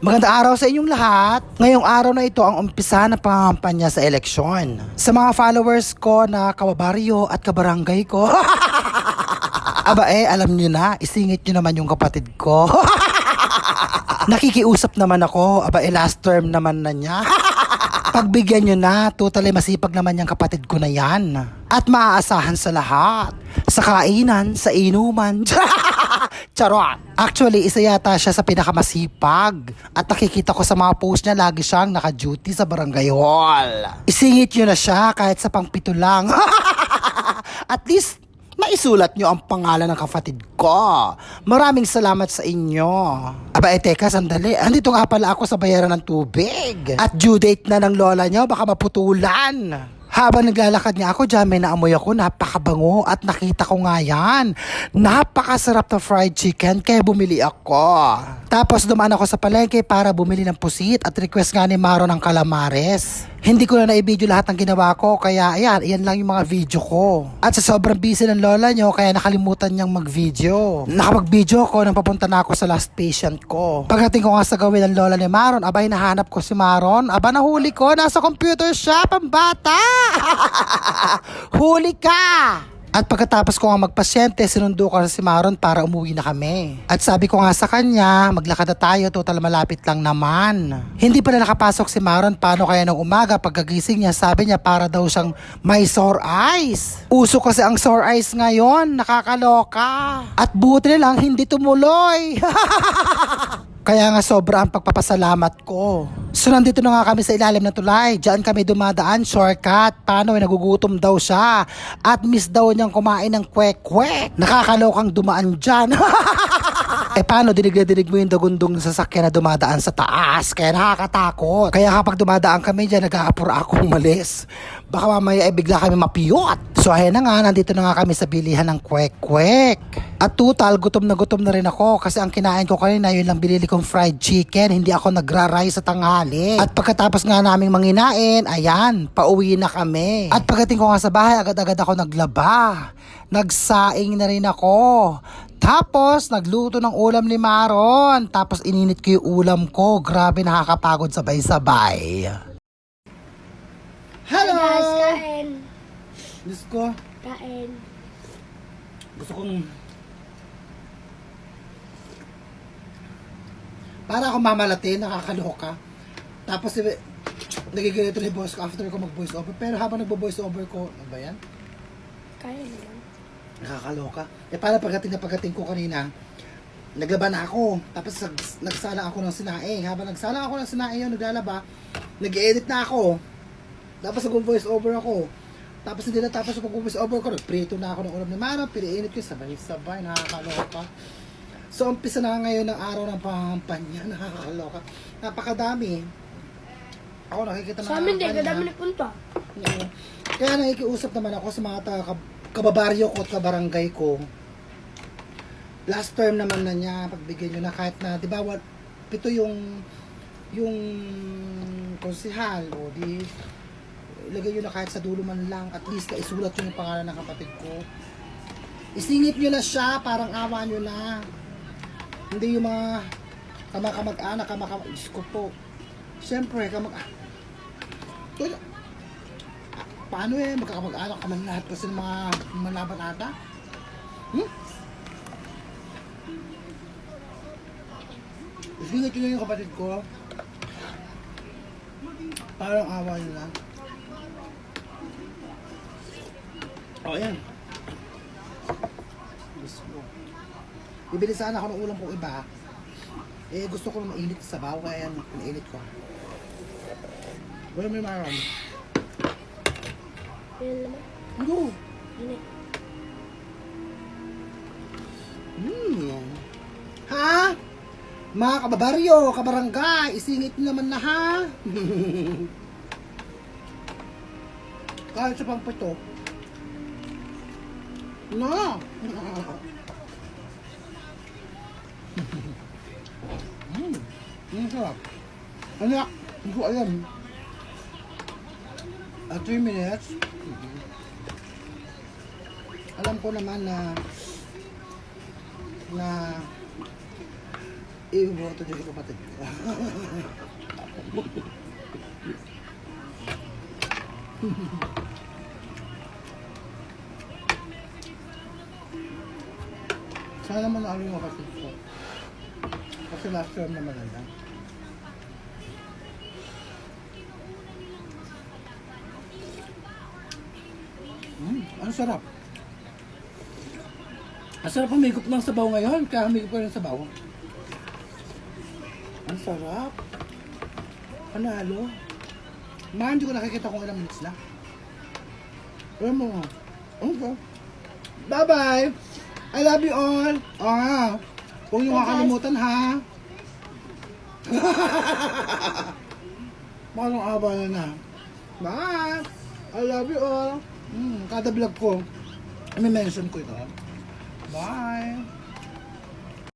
Magandang araw sa inyong lahat. Ngayong araw na ito ang umpisa ng pangampanya sa eleksyon. Sa mga followers ko na kababaryo at kabarangay ko. Aba eh, alam nyo na, isingit nyo naman yung kapatid ko. Nakikiusap naman ako. Aba eh, last term naman na niya. Pagbigyan nyo na, totally masipag naman yung kapatid ko na yan. At maaasahan sa lahat. Sa kainan, sa inuman. Charot! Actually, isa yata siya sa pinakamasipag. At nakikita ko sa mga post niya, lagi siyang naka-duty sa barangay hall. Isingit nyo na siya kahit sa pangpito lang. At least, maisulat nyo ang pangalan ng kapatid ko. Maraming salamat sa inyo. Aba, eh, teka, sandali. Andito nga pala ako sa bayaran ng tubig. At due date na ng lola nyo, baka maputulan. Habang naglalakad niya ako, dyan may naamoy ako, napakabango at nakita ko nga yan. Napakasarap na fried chicken, kaya bumili ako. Tapos dumaan ako sa palengke para bumili ng pusit at request nga ni Maro ng calamares. Hindi ko na na-video lahat ng ginawa ko, kaya ayan, ayan lang yung mga video ko. At sa sobrang busy ng lola nyo, kaya nakalimutan niyang mag-video. Nakapag-video ko nang papunta na ako sa last patient ko. Pagdating ko nga sa gawin ng lola ni Maron, abay nahanap ko si Maron, aba nahuli ko, nasa computer shop ang bata! Huli ka! At pagkatapos ko nga magpasyente, sinundo ko si Maron para umuwi na kami. At sabi ko nga sa kanya, maglakad na tayo, total malapit lang naman. Hindi pa na nakapasok si Maron, paano kaya nung umaga, pagkagising niya, sabi niya para daw siyang may sore eyes. Uso kasi ang sore eyes ngayon, nakakaloka. At buti na lang, hindi tumuloy. Kaya nga sobra ang pagpapasalamat ko. So nandito na nga kami sa ilalim ng tulay. Diyan kami dumadaan, shortcut. Paano eh, nagugutom daw siya. At miss daw niyang kumain ng kwek-kwek. Nakakalokang dumaan dyan. eh paano, dinig na dinig mo yung dagundong ng sasakyan na dumadaan sa taas. Kaya nakakatakot. Kaya kapag dumadaan kami dyan, nag-aapura akong malis. Baka mamaya eh bigla kami mapiyot. So ayan na nga, nandito na nga kami sa bilihan ng kwek-kwek. At total, gutom na gutom na rin ako kasi ang kinain ko kanina yun lang binili kong fried chicken. Hindi ako nagra-rise sa tanghali. At pagkatapos nga naming manginain, ayan, pauwi na kami. At pagdating ko nga sa bahay, agad-agad ako naglaba. Nagsaing na rin ako. Tapos, nagluto ng ulam ni Maron. Tapos, ininit ko yung ulam ko. Grabe, nakakapagod sabay-sabay. Hello! Hi guys, kain. Diyos ko, Kain. gusto kong... Para akong mamalati, nakakaloka. Tapos, nagigilito ni boss ko after ko mag-voice over. Pero habang nagbo-voice over ko, ano ba yan? Kain lang. Nakakaloka. Eh, para pagdating na pagdating ko kanina, naglaban na ako. Tapos nag- nagsalang ako ng sinaing. Habang nagsalang ako ng sinaing yun, naglalaba, nag-edit na ako. Tapos nag-voice over ako. Tapos hindi na tapos yung voice over ko, nagprito na ako ng ulam ni Mano, piniinit ko, sabay-sabay, nakakaloka. So, umpisa na ngayon ng araw ng pangampanya, nakakaloka. Napakadami. Ako nakikita Sa amin din, kadami nagpunta. Oo. Kaya nakikiusap naman ako sa mga taga kab- kababaryo ko at kabarangay ko. Last term naman na niya, pagbigyan nyo na kahit na, di ba, wat, pito yung yung konsihal o di ilagay nyo na kahit sa dulo man lang at least isulat yung pangalan ng kapatid ko isingit nyo na siya parang awa nyo na hindi yung mga kamakamag-anak kamakamag Diyos ko po siyempre kamag Wala. Ah, paano eh, magkakamag-anak ka man lahat kasi ng mga malaban ata? Hmm? Isingit nyo yung kapatid ko. Parang awa lang. O, ayan. Diyos ko. Bibili sana ako ng ulam kong iba. Eh, gusto ko mainit sa sabaw, kaya yan, pinainit ko. Wala may maram. Yan naman. Ano? Yun eh. Ha? Mga kababaryo, kabarangay, isingit naman na ha. Kahit sa pang pito. No. Hmm. Ang sarap. Anak, hindi ko alam. At 3 minutes, alam ko naman na na Ibuboto niyo yung kapatid ko. Sana manalo yung kapatid ko. Kasi last term naman na. Mm, ang sarap. Ang sarap humigop ng sabaw ngayon, kaya humigop ko ng sabaw. Ang sarap. Panalo. Ma, hindi ko nakikita kung ilang minutes na. Alam mo, okay. Bye-bye! I love you all! Ah, huwag niyo kakalimutan ha. Parang aba na na. Bye! I love you all! Hmm, kada vlog ko, may mention ko ito. Bye!